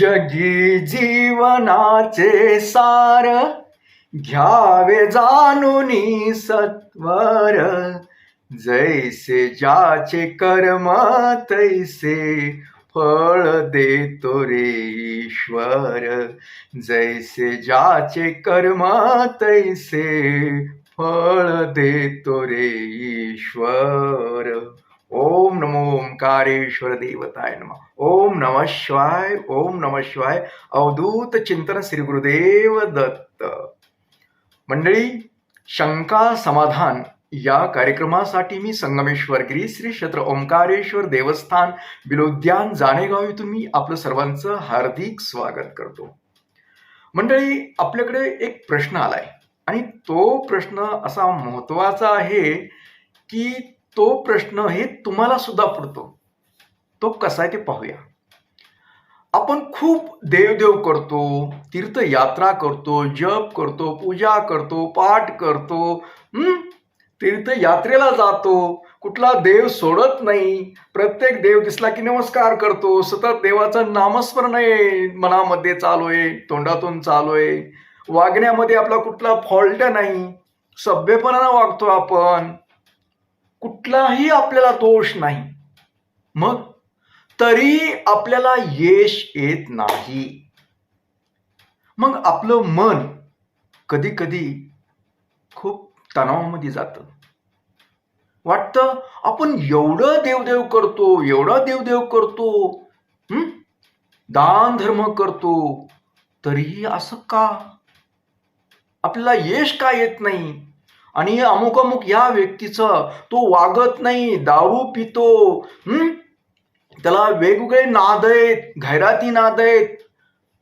जगी जीवनाचे सार घ्यावे जाणूनी सत्वर. जैसे ज्याचे कर्म तैसे फळ देतो रे ईश्वर. जैसे ज्याचे कर्म तैसे फळ देतो रे ईश्वर. ओम नमो ओंकारेश्वर देवताय नम। ओम नम शिवाय ओम नम शिवाय अवधूत चिंतन श्री गुरुदेव दत्त। मंडळी शंका समाधान या कार्यक्रमासाठी मी संगमेश्वर गिरी श्री क्षेत्र ओंकारेश्वर देवस्थान बिलोद्यान जाणेगाव इथून मी आपलं सर्वांचं हार्दिक स्वागत करतो। मंडळी आपल्याकडे एक प्रश्न आलाय आणि तो प्रश्न असा महत्त्वाचा आहे की तो प्रश्न हे तुम्हाला सुद्धा पडतो. तो कसा आहे ते पाहूया. आपण खूप देवदेव करतो तीर्थयात्रा करतो जप करतो पूजा करतो पाठ करतो तीर्थयात्रेला जातो. कुठला देव सोडत नाही. प्रत्येक देव दिसला की नमस्कार करतो. सतत देवाचं नामस्मरण आहे. मनामध्ये चालू आहे तोंडातून चालू आहे. वागण्यामध्ये आपला कुठला फॉल्ट नाही. सभ्यपणानं वागतो आपण. कुठलाही आपल्याला दोष नाही. मग? तरी आपल्याला यश येत नाही. मग आपलं मन कधी कधी खूप तणावामध्ये जातं. वाटतं आपण एवढं देवदेव करतो एवढा देवदेव करतो दान धर्म करतो तरीही असं का? आपल्याला यश का येत नाही? आणि अमुक अमुक या व्यक्तीचं तो वागत नाही दारू पितो हम्म त्याला वेगवेगळे नाद आहेत घैराती नाद आहेत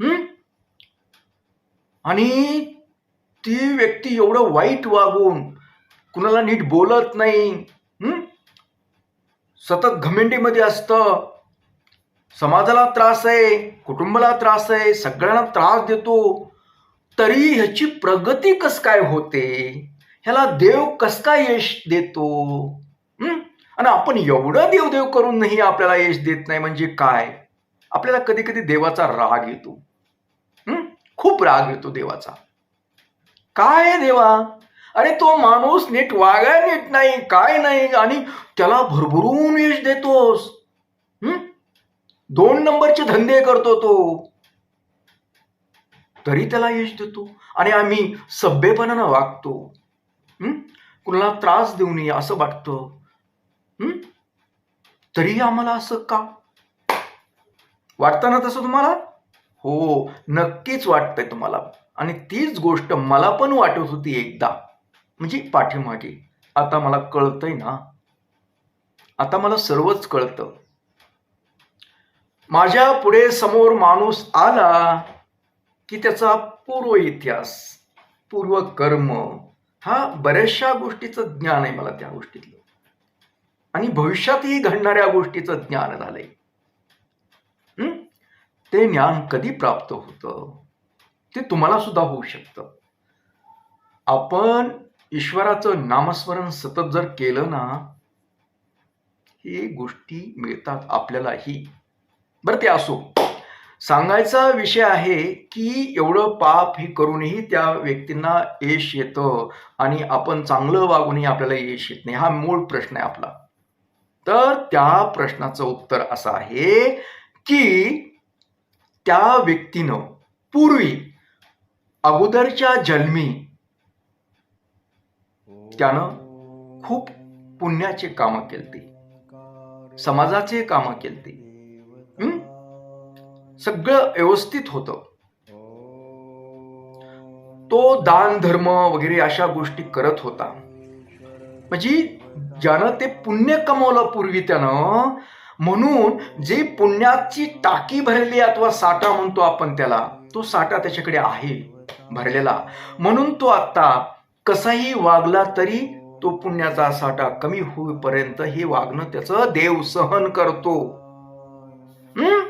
हम्म आणि ती व्यक्ती एवढं वाईट वागून कुणाला नीट बोलत नाही हम्म सतत घमेंडीमध्ये असतं. समाजाला त्रास आहे कुटुंबाला त्रास आहे सगळ्यांना त्रास देतो. तरी ह्याची प्रगती कस काय होते? ह्याला देव कस काय यश देतो? आणि आपण एवढं देवदेव करूनही आपल्याला यश देत नाही म्हणजे काय? आपल्याला कधी कधी देवाचा राग येतो. खूप राग येतो देवाचा. काय देवा? अरे तो माणूस नीट वागाय नीट नाही काय नाही आणि त्याला भरभरून यश देतोस. दोन नंबरचे धंदे करतो तो. तरी त्याला यश देतो. आणि आम्ही सभ्यपणानं वागतो. कुणाला त्रास देऊ नये असं वाटतं. तरी आम्हाला असं का? वाटतं ना तसं तुम्हाला? हो नक्कीच वाटतंय तुम्हाला. आणि तीच गोष्ट मला पण वाटत होती एकदा. म्हणजे पाठीमागे. आता मला कळतंय ना. आता मला सर्वच कळतं. माझ्या पुढे समोर माणूस आला की त्याचा पूर्व इतिहास पूर्व कर्म हा बऱ्याचशा गोष्टीचं ज्ञान आहे मला त्या गोष्टीतलं. आणि भविष्यातही घडणाऱ्या गोष्टीचं ज्ञान झालंय. ते ज्ञान कधी प्राप्त होतं? ते तुम्हाला सुद्धा होऊ शकतं. आपण ईश्वराचं नामस्मरण सतत जर केलं ना हे गोष्टी मिळतात आपल्यालाही. बरं ते असो. सांगायचा विषय आहे की एवढं पाप हे करूनही त्या व्यक्तींना यश येतं आणि आपण चांगलं वागूनही आपल्याला यश येत नाही. हा मूळ प्रश्न आहे आपला. तर त्या प्रश्नाचं उत्तर असं आहे की त्या व्यक्तीनं पूर्वी अगोदरच्या जन्मी त्यानं खूप पुण्याचे कामं केलती. समाजाचे कामं केलती. सगळं व्यवस्थित होतं. तो दान धर्म वगैरे अशा गोष्टी करत होता. म्हणजे ज्यानं ते पुण्य कमवलं पूर्वी त्यानं म्हणून जे पुण्याची टाकी भरलेली अथवा साठा म्हणतो आपण त्याला तो साठा त्याच्याकडे आहे भरलेला. म्हणून तो आता कसाही वागला तरी तो पुण्याचा साठा कमी होईपर्यंत हे वागणं त्याचं देव सहन करतो. हं?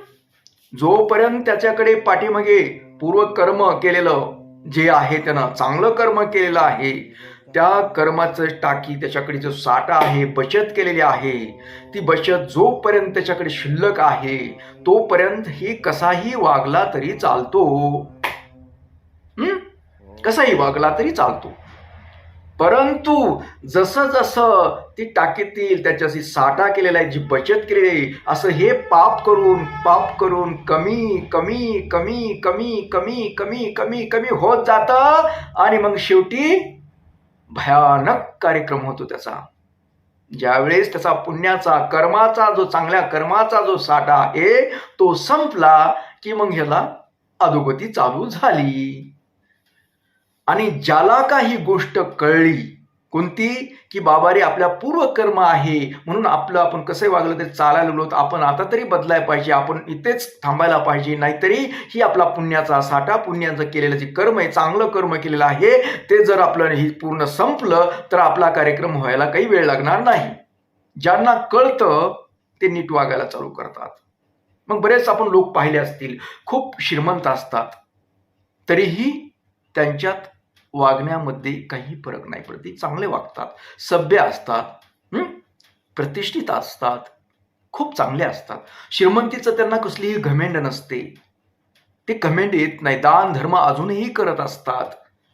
जोपर्यंत त्याच्याकडे पाठीमागे पूर्व कर्म केलेलं जे आहे त्यानं चांगलं कर्म केलेलं आहे त्या कर्माचं टाकी त्याच्याकडे जो साठा आहे बचत केलेली आहे ती बचत जोपर्यंत त्याच्याकडे शिल्लक आहे तोपर्यंत ही कसाही वागला तरी चालतो. हम्म कसाही वागला तरी चालतो. परंतु जसं जसं ती टाकीतील त्याच्याशी साठा केलेला आहे जी बचत केलेली आहे असं हे पाप करून पाप करून कमी कमी कमी कमी कमी कमी कमी कमी होत जातं आणि मग शेवटी भयानक कार्यक्रम होतो त्याचा. ज्यावेळेस त्याचा पुण्याचा कर्माचा जो चांगल्या कर्माचा जो साठा आहे तो संपला की मग ह्याला अधोगती चालू झाली. आणि ज्याला का ही गोष्ट कळली कोणती? की बाबा रे आपल्या पूर्व कर्म आहे म्हणून आपलं आपण कसं वागलं तरी चालायला लागलो तर आपण आता तरी बदलायला पाहिजे आपण इथेच थांबायला पाहिजे नाहीतरी ही आपला पुण्याचा साठा पुण्याचं केलेलं जे कर्म आहे चांगलं कर्म केलेलं आहे ते जर आपलं ही पूर्ण संपलं तर आपला कार्यक्रम व्हायला काही वेळ लागणार नाही. ज्यांना कळतं ते नीट वागायला चालू करतात. मग बरेच आपण लोक पाहिले असतील खूप श्रीमंत असतात तरीही त्यांच्यात वागण्यामध्ये काही फरक नाही पडत. ते चांगले वागतात सभ्य असतात प्रतिष्ठित असतात खूप चांगले असतात. श्रीमंतीचं त्यांना कसलीही घमेंड नसते. ते घमेंड येत नाही. दान धर्म अजूनही करत असतात.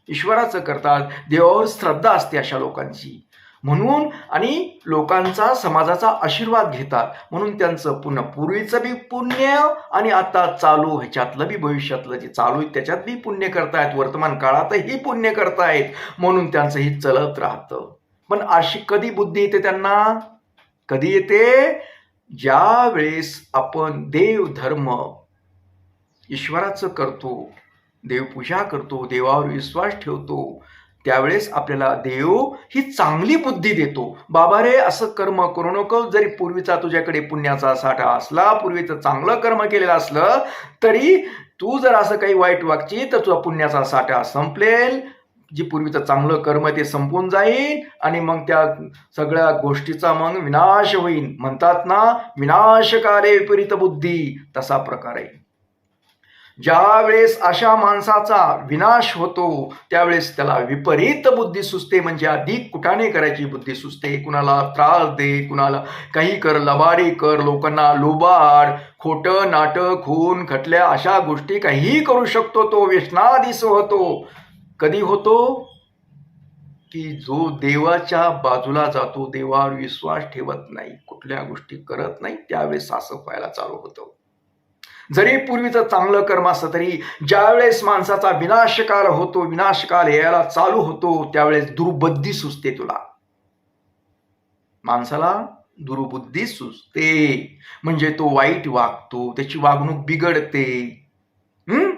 ईश्वराचं करतात. देवावर श्रद्धा असते अशा लोकांची. म्हणून आणि लोकांचा समाजाचा आशीर्वाद घेतात. म्हणून त्यांचं पुन्हा पूर्वीचं बी पुण्य आणि आता चालू ह्याच्यातलं बी भविष्यातलं जे चालू आहे त्याच्यात बी पुण्य करतायत. वर्तमान काळातही पुण्य करतायत. म्हणून त्यांचं हे चलत राहतं. पण अशी कधी बुद्धी येते त्यांना? कधी येते? ज्या वेळेस आपण देव धर्म ईश्वराचं करतो देवपूजा करतो देवावर विश्वास ठेवतो त्यावेळेस आपल्याला देव ही चांगली बुद्धी देतो. बाबा रे असं कर्म करू नको. जरी पूर्वीचा तुझ्याकडे पुण्याचा साठा असला पूर्वीचं चांगलं कर्म केलेलं असलं तरी तू जर असं काही वाईट वागची तर तुझा पुण्याचा साठा संपलेल. जी पूर्वीचं चांगलं कर्म ते संपून जाईल आणि मग त्या सगळ्या गोष्टीचा मग विनाश होईल म्हणतात ना विनाशकारे विपरीत बुद्धी. तसा प्रकार आहे. ज्या वेळेस अशा माणसाचा विनाश होतो त्यावेळेस त्याला विपरीत बुद्धी सुचते म्हणजे अधिक कुठाने करायची बुद्धी सुचते. कुणाला त्रास दे कुणाला काही कर लबाडी कर लोकांना लोबाड खोटं नाटक खून खटल्या अशा गोष्टी काहीही करू शकतो तो व्यसनाधीस होतो. कधी होतो? की जो देवाच्या बाजूला जातो देवावर विश्वास ठेवत नाही कुठल्या गोष्टी करत नाही त्यावेळेस असं व्हायला चालू होतं. जरी पूर्वीचं चांगलं कर्म असतं तरी ज्यावेळेस माणसाचा विनाशकाल होतो विनाशकाल यायला चालू होतो त्यावेळेस दुर्बुद्धी सुचते तुला. माणसाला दुर्बुद्धी सुचते. म्हणजे तो वाईट वागतो त्याची वागणूक बिघडते. हम्म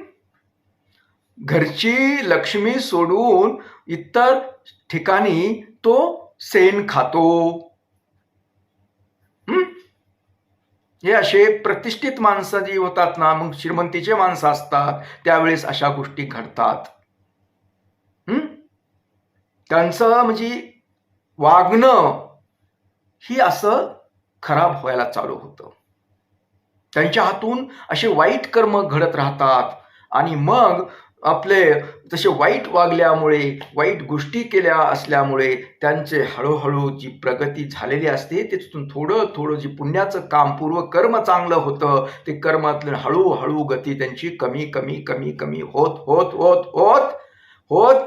घरची लक्ष्मी सोडून इतर ठिकाणी तो सेन खातो हम्म हे असे प्रतिष्ठित माणसं जी होतात ना मग श्रीमंतीचे माणसं असतात त्यावेळेस अशा गोष्टी घडतात. हम्म त्यांचं म्हणजे वागणं ही असं खराब व्हायला चालू होतं. त्यांच्या हातून असे वाईट कर्म घडत राहतात आणि मग आपले तसे वाईट वागल्यामुळे वाईट गोष्टी केल्या असल्यामुळे त्यांचे हळूहळू जी प्रगती झालेली असते तिथून थोडं थोडं जी पुण्याचं काम पूर्व कर्म चांगलं होतं ते कर्मातलं हळूहळू गती त्यांची कमी कमी कमी कमी होत होत होत होत होत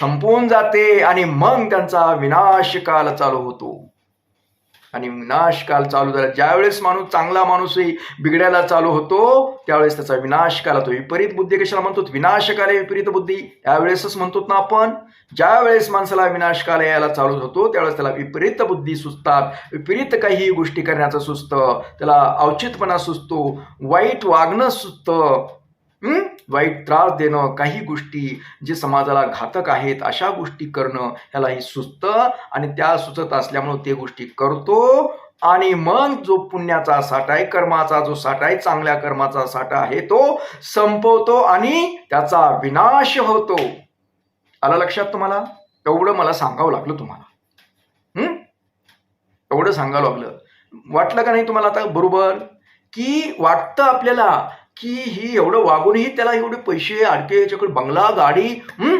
संपून जाते आणि मग त्यांचा विनाशकाल चालू होतो. आणि विनाशकाल चालू झाला. ज्यावेळेस माणूस चांगला माणूसही बिघडायला चालू होतो त्यावेळेस त्याचा विनाशकाल होतो. विपरीत बुद्धी कशाला म्हणतो? विनाशकाल विपरीत बुद्धी. यावेळेसच म्हणतो ना आपण ज्या वेळेस माणसाला विनाशकाल यायला चालू होतो त्यावेळेस त्याला विपरीत बुद्धी सुचतात. विपरीत काही गोष्टी करण्याचं सुचतं त्याला औचितपणा सुचतो वाईट वागणं सुचतं. वाईट त्रास देणं काही गोष्टी जे समाजाला घातक आहेत अशा गोष्टी करणं ह्याला ही सुचतं आणि त्या सुचत असल्यामुळं ते गोष्टी करतो. आणि मग जो पुण्याचा साठा आहे कर्माचा जो साठा आहे चांगल्या कर्माचा साठा आहे तो संपवतो आणि त्याचा विनाश होतो. आला लक्षात तुम्हाला? एवढं मला सांगावं लागलं तुम्हाला. हम्म एवढं सांगावं लागलं. वाटलं का नाही तुम्हाला आता बरोबर? की वाटतं आपल्याला की ही एवढं वागूनही त्याला एवढे पैसे अडके याच्याकडे बंगला गाडी हम्म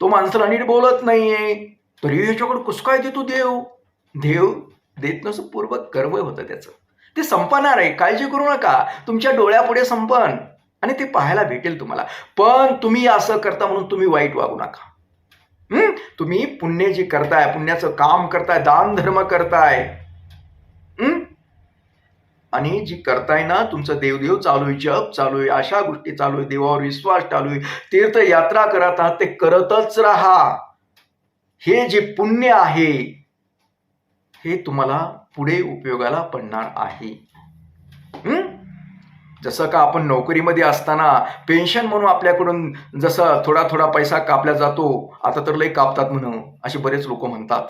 तो माणसाला नीट बोलत नाहीये. तरी ह्याच्याकडे कसं काय देतो देव? देव देत नसं पूर्व गर्व होतं त्याचं. ते संपणार आहे. काळजी करू नका. तुमच्या डोळ्यापुढे संपन. आणि ते पाहायला भेटेल तुम्हाला. पण तुम्ही असं करता म्हणून तुम्ही वाईट वागू नका. हम्म तुम्ही पुण्य जे करताय पुण्याचं काम करताय दान धर्म करताय आणि जी करताय ना तुमचं देवदेव चालू आहे जप चालू आहे अशा गोष्टी चालू आहे देवावर विश्वास चालू आहे तीर्थयात्रा करत आहात ते करतच राहा. हे जे पुण्य आहे हे तुम्हाला पुढे उपयोगाला पडणार आहे. जसं का आपण नोकरीमध्ये असताना पेन्शन म्हणून आपल्याकडून जसं थोडा थोडा पैसा कापला जातो आता तर लय कापतात म्हणून असे बरेच लोक म्हणतात.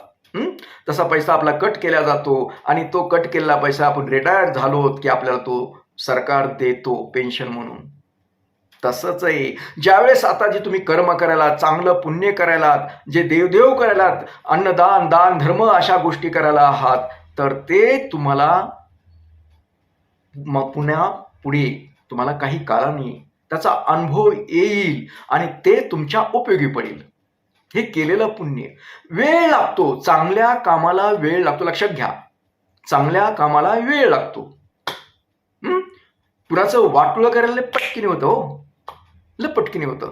तसा पैसा आपला कट केला जातो आणि तो कट केलेला पैसा आपण रिटायर्ड झालो की आपल्याला तो सरकार देतो पेन्शन म्हणून. तसंच आहे. ज्यावेळेस आता जे तुम्ही कर्म करायला चांगलं पुण्य करायला जे देवदेव करायला अन्नदान दान धर्म अशा गोष्टी करायला आहात तर ते तुम्हाला मग पुन्हा पुढे तुम्हाला काही काळाने त्याचा अनुभव येईल आणि ते तुमच्या उपयोगी पडेल. हे केलेलं पुण्य. वेळ लागतो. चांगल्या कामाला वेळ लागतो. लक्षात घ्या. चांगल्या कामाला वेळ लागतो. पुराचं वाटुळं करायला लय होतं हो. लय होतं.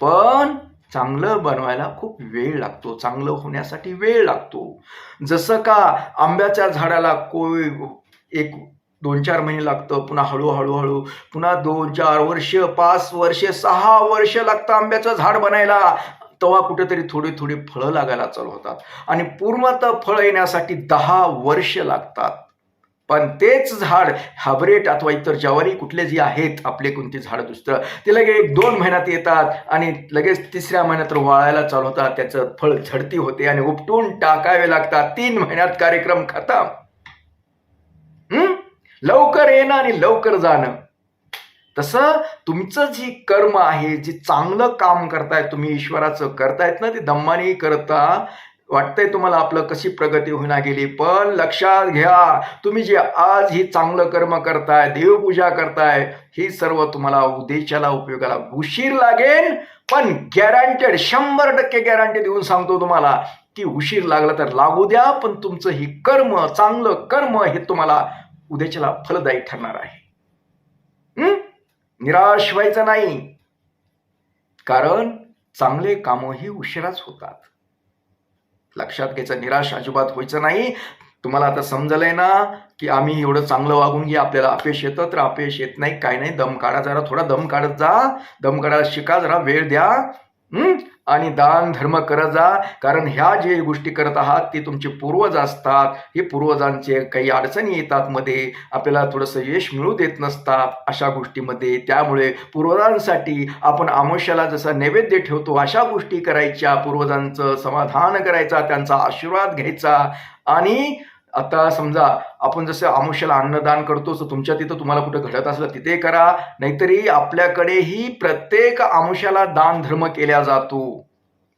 पण चांगलं बनवायला खूप वेळ लागतो. चांगलं होण्यासाठी वेळ लागतो. जसं का आंब्याच्या झाडाला कोई एक दोन चार महिने लागतं. पुन्हा हळूहळू हळू. पुन्हा दोन चार वर्ष पाच वर्ष सहा वर्ष लागतं आंब्याचं झाड बनायला. तेव्हा कुठेतरी थोडी थोडी फळं लागायला चालू होतात. आणि पूर्णतः फळ येण्यासाठी दहा वर्ष लागतात. पण तेच झाड हायब्रेट अथवा इतर ज्वारी कुठले जे आहेत आपले कोणते झाड दुसरं ते लगेच एक दोन महिन्यात येतात आणि लगेच तिसऱ्या महिन्यात वाळायला चालू होतात. त्याचं फळ झडती होते आणि उपटून टाकावे लागतात. तीन महिन्यात कार्यक्रम खतम. लवकर येणं आणि लवकर जाणं. तसं तुमचं जी कर्म आहे जे चांगलं काम करताय तुम्ही ईश्वराचं करतायत ना ते दम्माने करता वाटतंय तुम्हाला आपलं कशी प्रगती होणार गेली पण लक्षात घ्या तुम्ही जे आज ही चांगलं कर्म करताय देवपूजा करताय ही सर्व तुम्हाला उद्देशाला उपयोगाला उशीर लागेल पण गॅरंटेड शंभर टक्के गॅरंटी देऊन सांगतो तुम्हाला की उशीर लागला तर लागू द्या पण तुमचं ही कर्म चांगलं कर्म हे तुम्हाला उद्याच्याला फलदायी ठरणार आहे. हम्म निराश व्हायचं नाही. कारण चांगले कामही उशिराच होतात. लक्षात घ्यायचं निराश अजिबात व्हायचं नाही. तुम्हाला आता समजलंय ना की आम्ही एवढं चांगलं वागून घे आपल्याला अपयश येतं तर अपयश येत नाही काय नाही. दम काढा जरा थोडा दम काढत जा. दम काढायला शिका जरा वेळ द्या. आणि दान धर्म करत जा कारण ह्या जे गोष्टी करत आहात ते तुमचे पूर्वज असतात. हे पूर्वजांचे काही अडचणी येतात मध्ये. आपल्याला थोडंसं यश मिळू देत नसतात अशा गोष्टीमध्ये. त्यामुळे पूर्वजांसाठी आपण आमुष्याला जसं नैवेद्य ठेवतो अशा गोष्टी करायच्या. पूर्वजांचं समाधान करायचा त्यांचा आशीर्वाद घ्यायचा. आणि आता समजा आपण जसं आमुष्याला अन्नदान करतो तर तुमच्या तिथं तुम्हाला कुठं घडत असलं तिथे करा. नाहीतरी आपल्याकडेही प्रत्येक आमुष्याला दान धर्म केला जातो.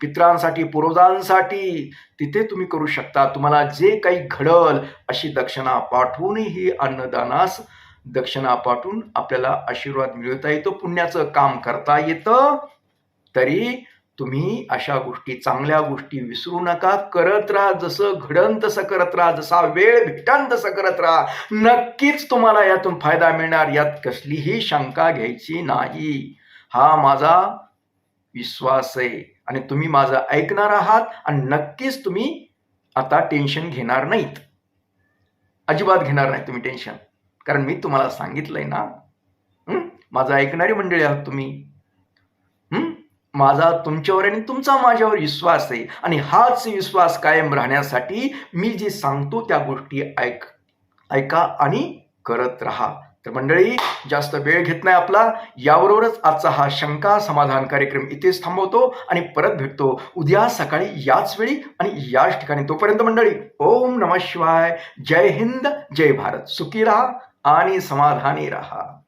पित्रांसाठी पूर्वजांसाठी तिथे तुम्ही करू शकता. तुम्हाला जे काही घडल अशी दक्षिणा पाठवूनही अन्नदानास दक्षिणा पाठवून आपल्याला आशीर्वाद मिळवता येतो. पुण्याचं काम करता येतं. तरी तुम्ही अशा गोष्टी चांगल्या गोष्टी विसरू नका. करत राहा जसं घडन तसं करत राहा. जसा वेळ भेटन तसं करत राहा. नक्कीच तुम्हाला यातून फायदा मिळणार. यात कसलीही शंका घ्यायची नाही. हा माझा विश्वास आहे. आणि तुम्ही माझं ऐकणार आहात. आणि नक्कीच तुम्ही आता टेन्शन घेणार नाहीत. अजिबात घेणार नाही तुम्ही टेन्शन. कारण मी तुम्हाला सांगितलंय ना माझं ऐकणारी मंडळी आहात तुम्ही. माझा तुमच्यावर आणि तुमचा माझ्यावर विश्वास आहे. आणि हाच विश्वास कायम राहण्यासाठी मी जे सांगतो त्या गोष्टी ऐक ऐका आणि करत राहा. तर मंडळी जास्त वेळ घेत नाही आपला. याबरोबरच आजचा हा शंका समाधान कार्यक्रम इथेच थांबवतो आणि परत भेटतो उद्या सकाळी याच वेळी आणि याच ठिकाणी. तोपर्यंत मंडळी ओम नमः शिवाय. जय हिंद जय भारत. सुखी राहा आणि समाधानी राहा.